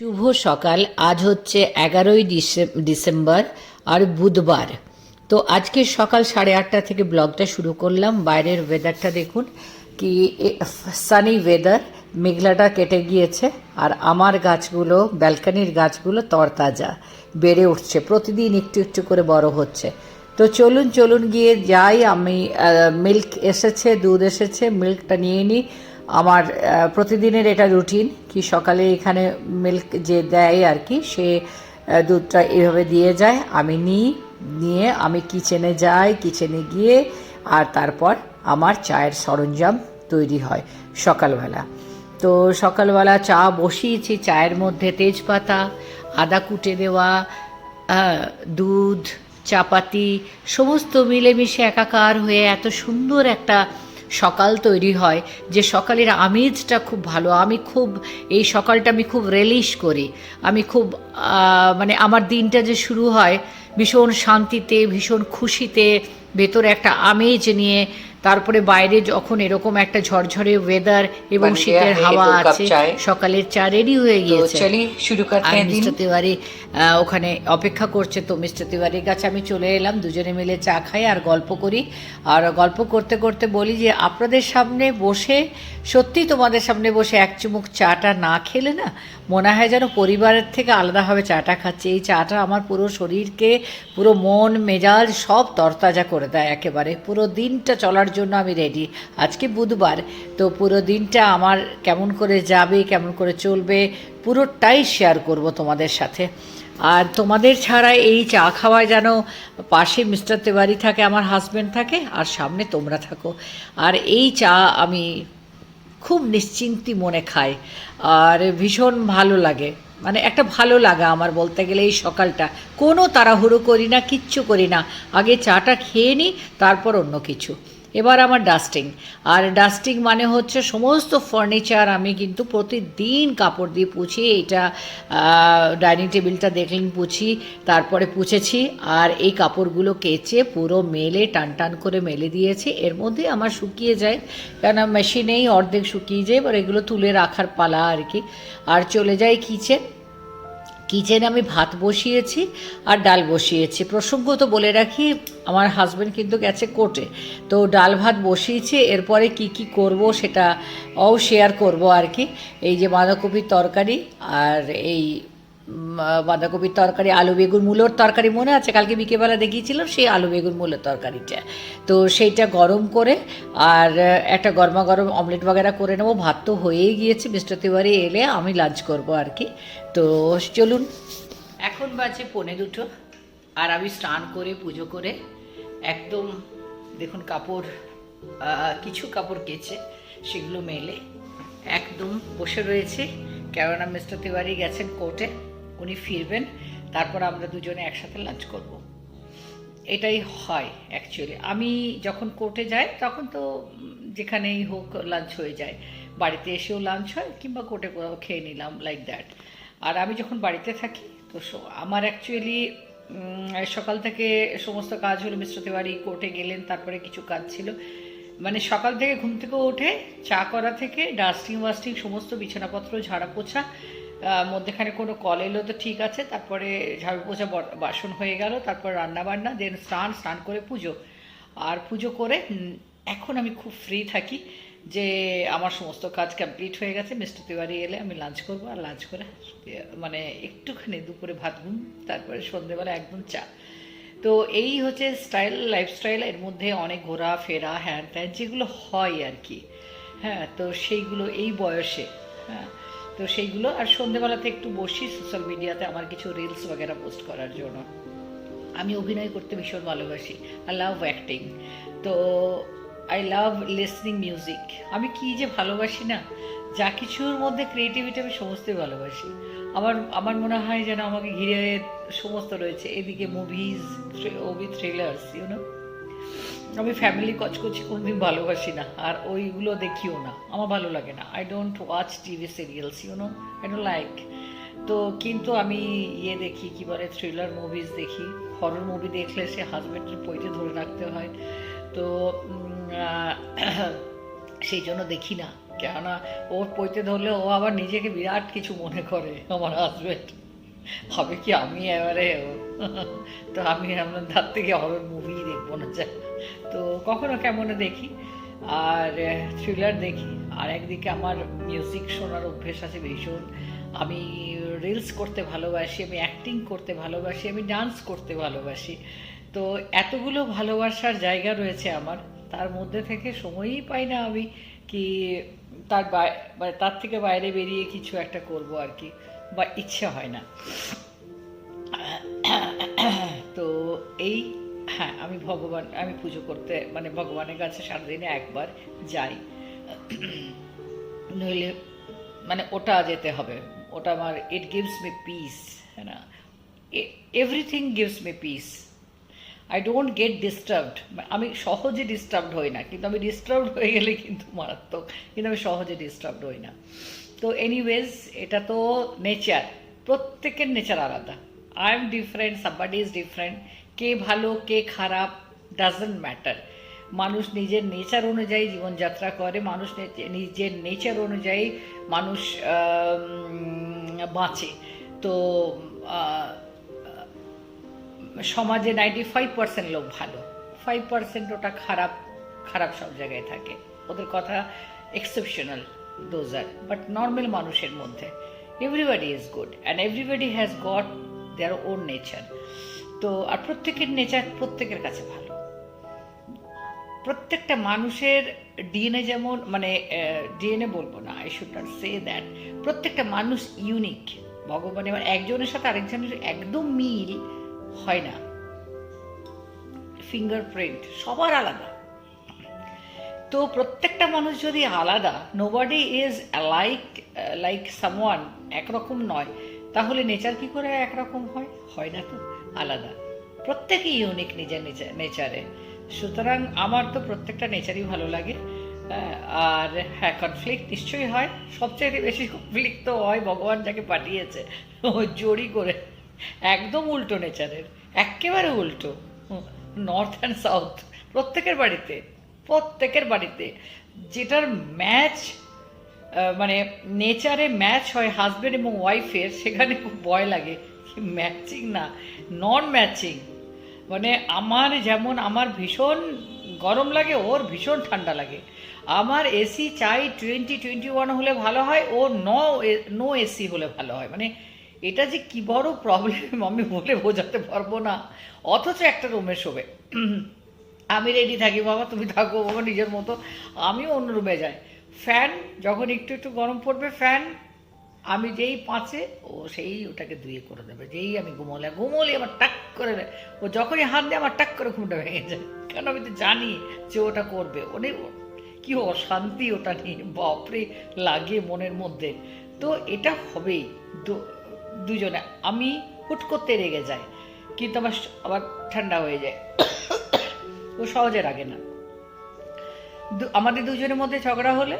শুভ সকাল। আজ হচ্ছে এগারোই ডিসে- ডিসেম্বর আর বুধবার। তো আজকে সকাল সাড়ে আটটা থেকে ব্লগটা শুরু করলাম। বাইরের ওয়েদারটা দেখুন কি সানি ওয়েদার মেঘলাটা কেটে গিয়েছে আর আমার গাছগুলো ব্যালকানির গাছগুলো তরতাজা, বেড়ে উঠছে। প্রতিদিন একটু একটু করে বড় হচ্ছে। তো চলুন চলুন গিয়ে যাই। আমি মিল্ক এসেছে, দুধ এসেছে মিল্কটা নিয়ে নিই আমার প্রতিদিনের এটা রুটিন কি সকালে এখানে মিল্ক যে দেয় আর কি, সে দুধটা এভাবে দিয়ে যায়। আমি নিই, নিয়ে আমি কিচেনে যাই কিচেনে গিয়ে আর তারপর আমার চায়ের সরঞ্জাম তৈরি হয় সকালবেলা। তো সকালবেলা চা বসিয়েছি, চায়ের মধ্যে তেজপাতা, আদা কুটে দেওয়া দুধ, চাপাতি, সমস্ত মিলেমিশে একাকার হয়ে এত সুন্দর একটা সকাল তৈরি হয়, যে সকালের আমেজটা খুব ভালো। আমি খুব, এই সকালটা আমি খুব রেলিশ করি। আমি খুব মানে আমার দিনটা যে শুরু হয়, ভীষণ শান্তিতে, ভীষণ খুশিতে, ভেতরে একটা আমেজ নিয়ে তারপরে বাইরে যখন এরকম একটা ঝরঝরে ওয়েদার এবং শীতের হাওয়া আছে সকালের চা রেডি হয়ে গিয়েছে। শুরু মিস্টার তিওয়ারি ওখানে অপেক্ষা করছে। তো মিস্টার তিওয়ারির কাছে আমি চলে এলাম দুজনে মিলে চা খাই আর গল্প করি। আর গল্প করতে করতে বলি যে আপনাদের সামনে বসে সত্যি তোমাদের সামনে বসে এক চুমুক চাটা না খেলে না মনে হয় যেন পরিবারের থেকে আলাদাভাবে চাটা খাচ্ছে। এই চাটা আমার পুরো শরীরকে পুরো মন মেজাজ সব তরতাজা করে দেয় একেবারে। পুরো দিনটা চলার জন্য আমি রেডি আজকে বুধবার, তো পুরো দিনটা আমার কেমন করে যাবে, কেমন করে চলবে, পুরোটাই শেয়ার করব তোমাদের সাথে। আর তোমাদের ছাড়া এই চা খাওয়ায় যেন পাশে মিস্টার তেওয়ারি থাকে, আমার হাজব্যান্ড থাকে, আর সামনে তোমরা থাকো। আর এই চা আমি খুব নিশ্চিন্তি মনে খাই, আর ভীষণ ভালো লাগে। মানে একটা ভালো লাগা আমার বলতে গেলে এই সকালটা। কোনো তাড়াহুড়ো করি না, কিচ্ছু করি না। আগে চাটা খেয়ে নিই তারপর অন্য কিছু। এবার আমার ডাস্টিং আর ডাস্টিং মানে হচ্ছে সমস্ত ফার্নিচার আমি কিন্তু প্রতিদিন কাপড় দিয়ে পুছি, এটা ডাইনিং টেবিলটা দেখলেন পুছি, তারপরে পুছেছি, আর এই কাপড়গুলো কেচে পুরো মেলে টান টান করে মেলে দিয়েছি। এর মধ্যে আমার শুকিয়ে যায়, কেন মেশিনেই অর্ধেক শুকিয়ে যায়, এবার এগুলো তুলে রাখার পালা আর কি। আর চলে যায় কিচেন কিচেনে আমি ভাত বসিয়েছি আর ডাল বসিয়েছি। প্রসঙ্গ তো বলে রাখি, আমার হাজব্যান্ড কিন্তু গেছে কোর্টে তো ডাল ভাত বসিয়েছি, এরপরে কি কি করব সেটা অও শেয়ার করব আর কি। এই যে বাঁধাকপির তরকারি আর এই বাঁধাকপির তরকারি, আলু বেগুন মূলোর তরকারি মনে আছে? কালকে বিকেলবেলা দেখিয়েছিলাম সেই আলু বেগুন মূলোর তরকারিটা। তো সেইটা গরম করে আর একটা গরমা গরম অমলেট বাগেরা করে নেব। ভাত তো হয়েই গিয়েছে তিওয়ারি এলে আমি লাঞ্চ করব আর কি। তো চলুন। এখন বাজে পনে দুটো আর আমি স্নান করে, পুজো করে একদম, দেখুন কাপড় কিছু কাপড় কেচে সেগুলো মেলে একদম বসে রয়েছে। কেননা মিস্টার তিওয়ারি গেছেন কোর্টে। উনি ফিরবেন, তারপর আমরা দুজনে একসাথে লাঞ্চ করব। এটাই হয় অ্যাকচুয়ালি আমি যখন কোর্টে যাই, তখন তো যেখানেই হোক লাঞ্চ হয়ে যায়। বাড়িতে এসেও লাঞ্চ হয়, কিংবা কোর্টে কোথাও খেয়ে নিলাম লাইক দ্যাট আর আমি যখন বাড়িতে থাকি, তো আমার অ্যাকচুয়ালি সকাল থেকে সমস্ত কাজ হলো, মিস্টার তিওয়ারি কোর্টে গেলেন, তারপরে কিছু কাজ ছিল। মানে সকাল থেকে ঘুম থেকে উঠে, চা করা থেকে ডাস্টিং ওয়াস্টিং সমস্ত বিছানাপত্র ঝাড়া পোছা মধ্যেখানে কোনো কল এলো তো ঠিক আছে, তারপরে ঝাড়ু পোছা বাসন হয়ে গেল, তারপর রান্না বান্না দেন স্নান স্নান করে পুজো। আর পুজো করে এখন আমি খুব ফ্রি থাকি যে আমার সমস্ত কাজ কমপ্লিট হয়ে গেছে, মিস্টার তিওয়ারি এলে আমি লাঞ্চ করব, আর লাঞ্চ করে মানে একটুখানি দুপুরে ভাত ঘুম, তারপরে সন্ধেবেলা একদম চা। তো এই হচ্ছে স্টাইল লাইফস্টাইল এর মধ্যে অনেক ঘোরা ফেরা হ্যান ত্যান যেগুলো হয় আর কি। হ্যাঁ তো সেইগুলো এই বয়সে হ্যাঁ। তো সেইগুলো, আর সন্ধেবেলাতে একটু বসি সোশ্যাল মিডিয়াতে আমার কিছু রিলস বগেরা পোস্ট করার জন্য। আমি অভিনয় করতে ভীষণ ভালোবাসি। আই লাভ অ্যাক্টিং তো আই লাভ লিসনিং মিউজিক আমি কি যে ভালোবাসি না, যা কিছুর মধ্যে ক্রিয়েটিভিটি আমি সমস্তই ভালোবাসি। আমার আমার মনে হয় যেন আমাকে ঘিরে সমস্ত রয়েছে। এদিকে movies movie thrillers you know আমি ফ্যামিলি কচকচি কোনোদিন ভালোবাসি না, আর ওইগুলো দেখিও না। আমার ভালো লাগে না। I don't watch TV serials you know I don't like তো কিন্তু আমি ইয়ে দেখি, কী বলে থ্রিলার মুভিজ দেখি। হরর মুভি দেখলে সে হাজব্যান্ডের পইতে ধরে রাখতে হয়। তো সেই জন্য দেখি না। কেননা ওর পইতে ধরলে ও আবার নিজেকে বিরাট কিছু মনে করে, আমার হাজবেন্ড হবে কি আমি এবারে তো আমি আমরা তার থেকে হরর মুভি দেখব না যা তো কখনো কেমন দেখি? আর থ্রিলার দেখি। আর একদিকে আমার মিউজিক শোনার অভ্যেস আছে ভীষণ। আমি রিলস করতে ভালোবাসি, আমি অ্যাক্টিং করতে ভালোবাসি, আমি ডান্স করতে ভালোবাসি। তো এতগুলো ভালোবাসার জায়গা রয়েছে আমার। তার মধ্যে থেকে সময়ই পাই না আমি কি তার মানে তার থেকে বাইরে বেরিয়ে কিছু একটা করব আর কি, বা ইচ্ছে হয় না। ভগবান, আমি পুজো করতে মানে ভগবানের কাছে সারাদিনে একবার যাই। নইলে মানে ওটা যেতে হবে। ওটা আমার ইট গিভস মি পিস হ্যাঁ না? Everything gives me peace I don't get disturbed আমি সহজে ডিস্টার্বড হই না, কিন্তু আমি ডিস্টার্বড হয়ে গেলে কিন্তু মারাত্মক, কিন্তু আমি সহজে ডিস্টার্বড হই না। তো এনিওয়েজ এটা তো নেচার প্রত্যেকের নেচার আলাদা। I am different somebody is different কে ভালো, কে খারাপ ডাজেন্ট ম্যাটার মানুষ নিজের নেচার অনুযায়ী জীবনযাত্রা করে, মানুষ নিজের নেচার অনুযায়ী মানুষ বাঁচে। তো সমাজে নাইনটি ফাইভ পার্সেন্ট লোক ভালো। ফাইভ পার্সেন্ট ওটা খারাপ খারাপ সব জায়গায় থাকে। ওদের কথা exceptional those are but normal মানুষের মধ্যে। Everybody is good and everybody has got their own nature তো আর প্রত্যেকের নেচার প্রত্যেকের কাছে ভালো। প্রত্যেকটা মানুষের ডিএনএ যেমন মানে ডিএনএ বলব না I should not say that প্রত্যেকটা মানুষ ইউনিক ভগবান এবার একজনের সাথে আরেকজনের একদম মিল হয় না। ফিঙ্গারপ্রিন্ট সবার আলাদা। তো প্রত্যেকটা মানুষ যদি আলাদা nobody is like like someone একরকম নয়, তাহলে নেচার কি করে একরকম হয়? হয় না তো। আলাদা। প্রত্যেকেই ইউনিক নিজের নেচারে সুতরাং আমার তো প্রত্যেকটা নেচারই ভালো লাগে। আর হ্যাঁ কনফ্লিক্ট নিশ্চয়ই হয়। সবচেয়ে বেশি কনফ্লিক্ট তো হয় ভগবান যাকে পাঠিয়েছে। ও জড়ি করে। একদম উল্টো নেচারের একেবারে উল্টো। নর্থ অ্যান্ড সাউথ প্রত্যেকের বাড়িতে প্রত্যেকের বাড়িতে। যেটার ম্যাচ মানে নেচারে ম্যাচ হয় হাজবেন্ড এবং ওয়াইফের সেখানে খুব ভয় লাগে। ম্যাচিং না নন ম্যাচিং মানে আমার যেমন, আমার ভীষণ গরম লাগে, ওর ভীষণ ঠান্ডা লাগে। আমার এসি চাই টোয়েন্টি টোয়েন্টি ওয়ান হলে ভালো হয়, ও নো নো এসি হলে ভালো হয়। মানে এটা যে কি বড় প্রবলেম আমি বলে বোঝাতে পারব না। অথচ একটা রুমে শোবে। আমি রেডি থাকি, বাবা তুমি থাকো, বাবা নিজের মতো। আমিও অন্য রুমে যাই। ফ্যান যখন একটু একটু গরম পড়বে ফ্যান আমি যেই পাঁচে, ও সেই ওটাকে দুয়ে করে দেবে। যেই আমি ঘুমোলে ঘুমোলে আমার টাক করে। ও যখনই হাত দিয়ে, আমার টাক করে ঘুমটা ভেঙে যায়। কারণ আমি তো জানি যে ওটা করবে। ওনে কি অশান্তি ওটা নিয়ে, বাপরে, লাগে মনের মধ্যে। তো এটা হবেই। দুজনে, আমি হুট করতে রেগে যাই। কিন্তু আমার আবার ঠান্ডা হয়ে যায়। ও সহজে রাগে না। আমাদের দুজনের মধ্যে ঝগড়া হলে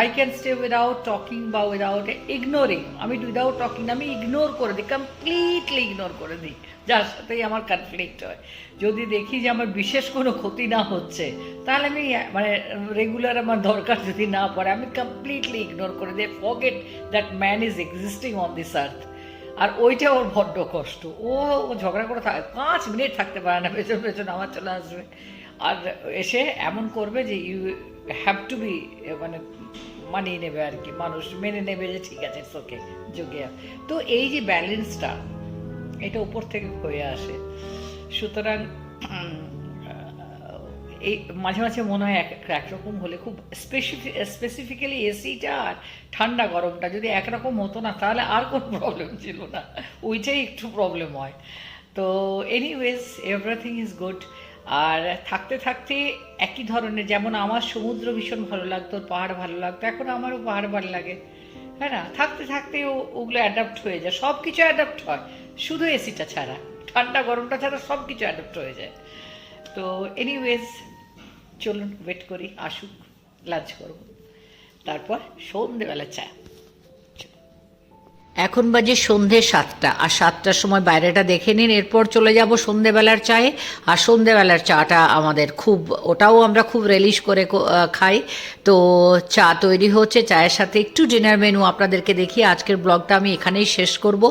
I can stay without talking বা উইদাউট ইগনোরিং আমি উইদাউট টকিং আমি ইগনোর করে দিই কমপ্লিটলি ইগনোর করে দিই। যার সাথেই আমার কনফ্লিক্ট হয়। যদি দেখি যে আমার বিশেষ কোনো ক্ষতি না হচ্ছে, তাহলে আমি মানে রেগুলার আমার দরকার যদি না পড়ে, আমি কমপ্লিটলি ইগনোর করে দিই। Forget that man is existing on this earth আর ওইটা ওর বড্ড কষ্ট। ও ঝগড়া করে থাকে, পাঁচ মিনিট থাকতে পারে না, পেছন পেছন আমার চলে আসবে। আর এসে এমন করবে যে ইউ হ্যাভ টু বি মানে মানিয়ে নেবে আর কি, মানুষ মেনে নেবে যে ঠিক আছে ওকে যোগে তো এই যে ব্যালেন্সটা, এটা উপর থেকে হয়ে আসে। সুতরাং এই মাঝে মাঝে মনে হয় এক, একরকম হলে খুব স্পেসিফিক স্পেসিফিক্যালি এসিটা আর ঠান্ডা গরমটা যদি একরকম হতো না, তাহলে আর কোনো প্রবলেম ছিল না। ওইটাই একটু প্রবলেম হয়। তো এনিওয়েজ এভরিথিং ইজ গুড আর থাকতে থাকতে একই ধরনের, যেমন আমার সমুদ্র ভীষণ ভালো লাগতো, পাহাড় ভালো লাগতো, এখন আমারও পাহাড় ভালো লাগে। হ্যাঁ না? থাকতে থাকতে ওগুলো অ্যাডাপ্ট হয়ে যায় সব কিছু অ্যাডাপ্ট হয়, শুধু এসিটা ছাড়া, ঠান্ডা, গরমটা ছাড়া সব কিছু অ্যাডাপ্ট হয়ে যায়। তো এনিওয়েজ চলুন ওয়েট করি, আসুক লাঞ্চ করব। তারপর সন্ধেবেলা চা। এখন বাজে সন্ধে সাতটা, আর সাতটার সময় বাইরেটা দেখে নিন, এরপর চলে যাব সন্ধেবেলার চায়ে। আর সন্ধেবেলার চাটা আমাদের খুব, ওটাও আমরা খুব রেলিশ করে খাই। তো চা তৈরি হচ্ছে, চায়ের সাথে একটু ডিনার মেনু আপনাদেরকে দেখি। আজকের ব্লগটা আমি এখানেই শেষ করব।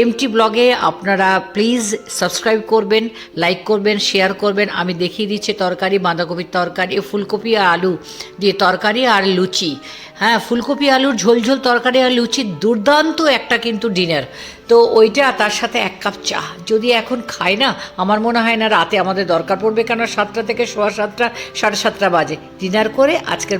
এমটি ব্লগে আপনারা প্লিজ সাবস্ক্রাইব করবেন লাইক করবেন শেয়ার করবেন। আমি দেখিয়ে দিচ্ছি তরকারি, বাঁধাকপির তরকারি, ফুলকপি আর আলু দিয়ে তরকারি আর লুচি। হ্যাঁ ফুলকপি, আলুর ঝোল ঝোল তরকারি আর লুচি দুর্দান্ত একটা কিন্তু ডিনার তো ওইটা তার সাথে এক কাপ চা। যদি এখন খাই না, আমার মনে হয় না রাতে আমাদের দরকার পড়বে কেন সাতটা থেকে সোয়া সাতটা, সাড়ে সাতটা বাজে। ডিনার করে আজকের